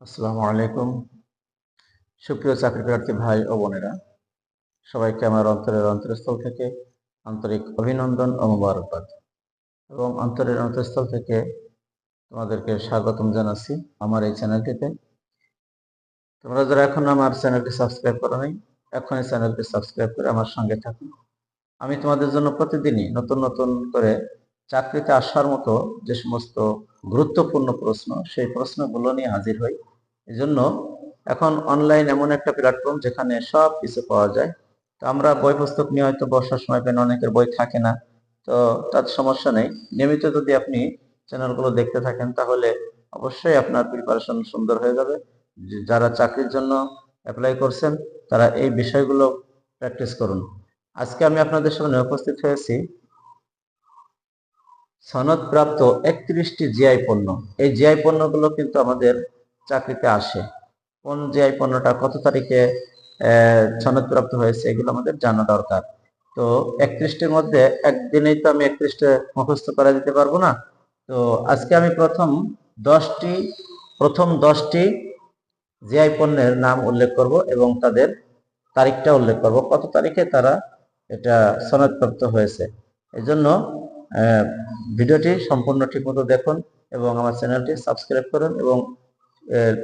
আসসালামু আলাইকুম। সুপ্রিয় চাকরি প্রার্থী ভাই ও বোনেরা, সবাইকে আমার অন্তরের অন্তরস্থল থেকে আন্তরিক অভিনন্দন ও মোবারকবাদ। এবং অন্তরের অন্তরস্থল থেকে তোমাদেরকে স্বাগতম জানাচ্ছি আমার এই চ্যানেলটিতে। তোমরা যারা এখন আমার চ্যানেলটি সাবস্ক্রাইব করো নাই এখন এই চ্যানেলটি সাবস্ক্রাইব করে আমার সঙ্গে থাকো। আমি তোমাদের জন্য প্রতিদিনই নতুন নতুন করে চাকরিতে আসার মতো যে সমস্ত গুরুত্বপূর্ণ প্রশ্ন, সেই প্রশ্নগুলো নিয়ে হাজির হই। এজন্য এখন অনলাইন এমন একটা প্ল্যাটফর্ম যেখানে সব কিছু পাওয়া যায়। তো আমরা বই পুস্তক নিয়ে হয়তো বর্ষার সময় পেন অনেকের বই থাকে না। তো তার সমস্যা নেই। নিয়মিত যদি আপনি চ্যানেলগুলো দেখতে থাকেন, তাহলে অবশ্যই আপনার প্রিপারেশন সুন্দর হয়ে যাবে। যারা চাকরির জন্য অ্যাপ্লাই করছেন, তারা এই বিষয়গুলো প্র্যাকটিস করুন। আজকে আমি আপনাদের সামনে উপস্থিত হয়েছি সনদপ্রাপ্ত একত্রিশটি জিআই পণ্য। এই জিআই পণ্যগুলো কিন্তু আমাদের চাকরিতে আসে। কোন জিআই পণ্যটা কত তারিখে সনদপ্রাপ্ত হয়েছে, এগুলো আমাদের জানা দরকার। তো একত্রিশটির মধ্যে একদিনেই তো আমি একত্রিশটা মুখস্থ করা দিতে পারব না। তো আজকে আমি প্রথম দশটি প্রথম দশটি জিআই পণ্যের নাম উল্লেখ করব এবং তাদের তারিখটা উল্লেখ করব। কত তারিখে তারা এটা সনদপ্রাপ্ত হয়েছে। এই জন্য ভিডিওটি সম্পূর্ণ ঠিকমতো দেখুন এবং আমার চ্যানেলটি সাবস্ক্রাইব করুন এবং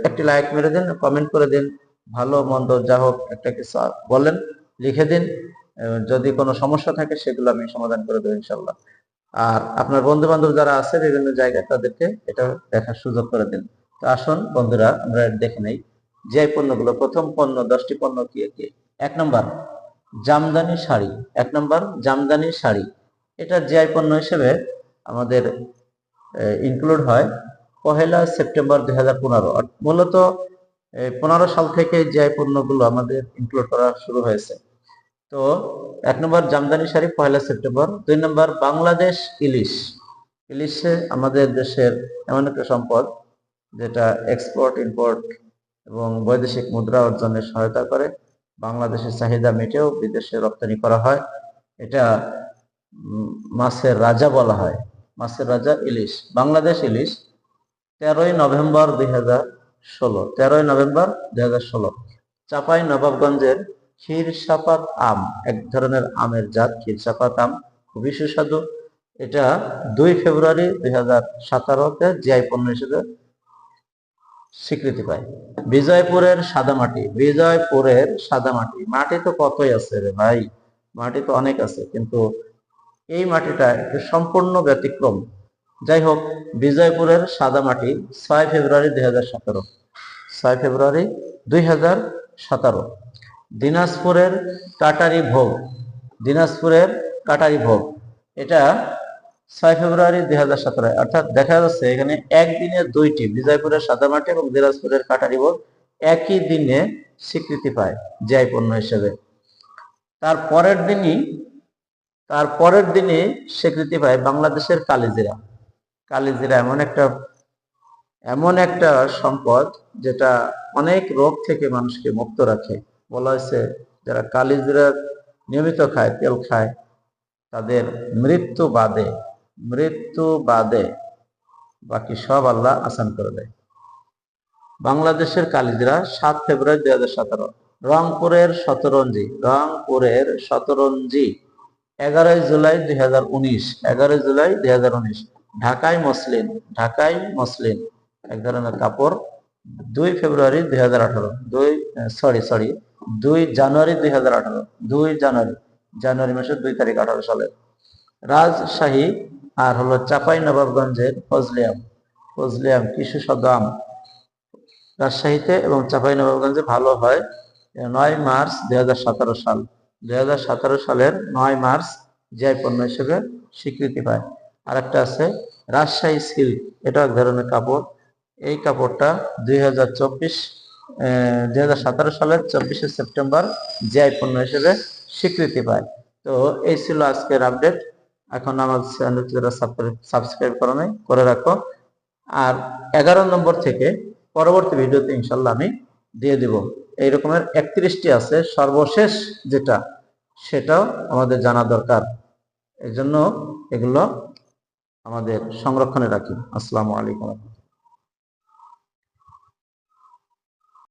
একটি লাইক মেরে দিন কমেন্ট করে দিন, ভালো, মন্দ, যা হোক একটা কিছু বলেন, লিখে দিন যদি কোনো সমস্যা থাকে সেগুলো আমি সমাধান করে দেবো ইনশাল্লাহ আর আপনার বন্ধু বান্ধব যারা আছে বিভিন্ন জায়গায়, তাদেরকে এটা দেখার সুযোগ করে দিন। তো আসুন, বন্ধুরা, আমরা দেখে নেই যে পণ্যগুলো, প্রথম পণ্য, দশটি পণ্য কি কি এক নম্বর, জামদানি শাড়ি। এক নম্বর, জামদানি শাড়ি। এটা জিআই পণ্য হিসেবে আমাদের ইনক্লুড হয় পহেলা সেপ্টেম্বর দুই হাজার পনেরো। মূলত পনেরো সাল থেকে জিআই পণ্যগুলো আমাদের ইনক্লুড করা শুরু হয়েছে। তো এক নম্বর জামদানি শাড়ি, পহেলা সেপ্টেম্বর। দুই নম্বর বাংলাদেশ ইলিশ। ইলিশে আমাদের দেশের এমন একটা সম্পদ, যেটা এক্সপোর্ট ইম্পোর্ট এবং বৈদেশিক মুদ্রা অর্জনে সহায়তা করে। বাংলাদেশের চাহিদা মেটেও বিদেশে রপ্তানি করা হয়। এটা মাছের রাজা বলা হয়। মাছের রাজা ইলিশ। বাংলাদেশ ইলিশ। তেরোই নভেম্বর দুই হাজার ষোলো, তেরোই নভেম্বর দুই হাজার ষোলো। চাপাই নবাবগঞ্জের ক্ষীরসাপাত আম, এক ধরনের আমের জাত, ক্ষীরসাপাত আম, খুবই সুস্বাদু। এটা দুই ফেব্রুয়ারি দুই হাজার সতেরোতে জিআই পণ্য হিসেবে স্বীকৃতি পায়। বিজয়পুরের সাদামাটি বিজয়পুরের সাদামাটি। মাটি তো কতই আছে রে ভাই? মাটি তো অনেক আছে, কিন্তু এই মাটিটা একটু সম্পূর্ণ ব্যতিক্রম। যাই হোক বিজয়পুরের সাদামাটি ছয় ফেব্রুয়ারি দুই হাজার সতেরো। ছয় ফেব্রুয়ারি দুই হাজার সতেরো। দিনাজপুরের কাটারি ভোগ। দিনাজপুরের কাটারি ভোগ। এটা ছয় ফেব্রুয়ারি দুই হাজার সতেরো। অর্থাৎ দেখা যাচ্ছে এখানে একদিনে দুইটি, বিজয়পুরের সাদামাটি এবং দিনাজপুরের কাটারি ভোগ, একই দিনে স্বীকৃতি পায় জিআই পণ্য হিসেবে। তার পরের দিনই, তার পরের দিনে স্বীকৃতি পায় বাংলাদেশের কালিজিরা। কালিজিরা এমন একটা এমন একটা সম্পদ যেটা অনেক রোগ থেকে মানুষকে মুক্ত রাখে। বলা হয়েছে, যারা কালিজিরা নিয়মিত খায়, তেল খায়, তাদের মৃত্যু বাদে মৃত্যু বাদে বাকি সব আল্লাহ আসান করে দেয়। বাংলাদেশের কালিজিরা সাত ফেব্রুয়ারি দুই হাজার সতেরো, রংপুরের শতরঞ্জি রংপুরের শতরঞ্জি, এগারোই জুলাই দুই হাজার উনিশ, এগারোই জুলাই দুই হাজার উনিশ ঢাকায় মসলিন ঢাকায় মসলিন, এক ধরনের কাপড়। দুই ফেব্রুয়ারি দুই হাজার আঠারো, দুই সরি সরি দুই জানুয়ারি দুই হাজার আঠারো, দুই জানুয়ারি জানুয়ারি মাসের দুই তারিখ আঠারো সালে রাজশাহী আর হলো চাপাই নবাবগঞ্জের ফজলিয়াম ফজলিয়াম কি সুস্বাদু আম। রাজশাহীতে এবং চাপাই নবাবগঞ্জে ভালো হয় নয় মার্চ দুই হাজার সতেরো সাল। দুই হাজার সতেরো সালের নয় মার্চ জিআই পণ্য হিসেবে স্বীকৃতি পায়। আরেকটা আছে রাজশাহী সিল্ক, এটা এক ধরনের কাপড়। এই কাপড়টা দুই হাজার চব্বিশ হাজার সতেরো সালের চব্বিশে সেপ্টেম্বর জিআই পণ্য হিসেবে স্বীকৃতি পায়। তো এই ছিল আজকের আপডেট। এখন আমার চ্যানেলটি যারা সাবস্ক্রাইব করো নাই, করে রাখো। আর এগারো নম্বর থেকে পরবর্তী ভিডিওতে ইনশাল্লাহ আমি দিয়ে দিব। এই রকমের একত্রিশটি আছে, সর্বশেষ যেটা, সেটাও আমাদের জানা দরকার। এই জন্য এগুলো আমাদের সংরক্ষণে রাখি। আসসালামু আলাইকুম।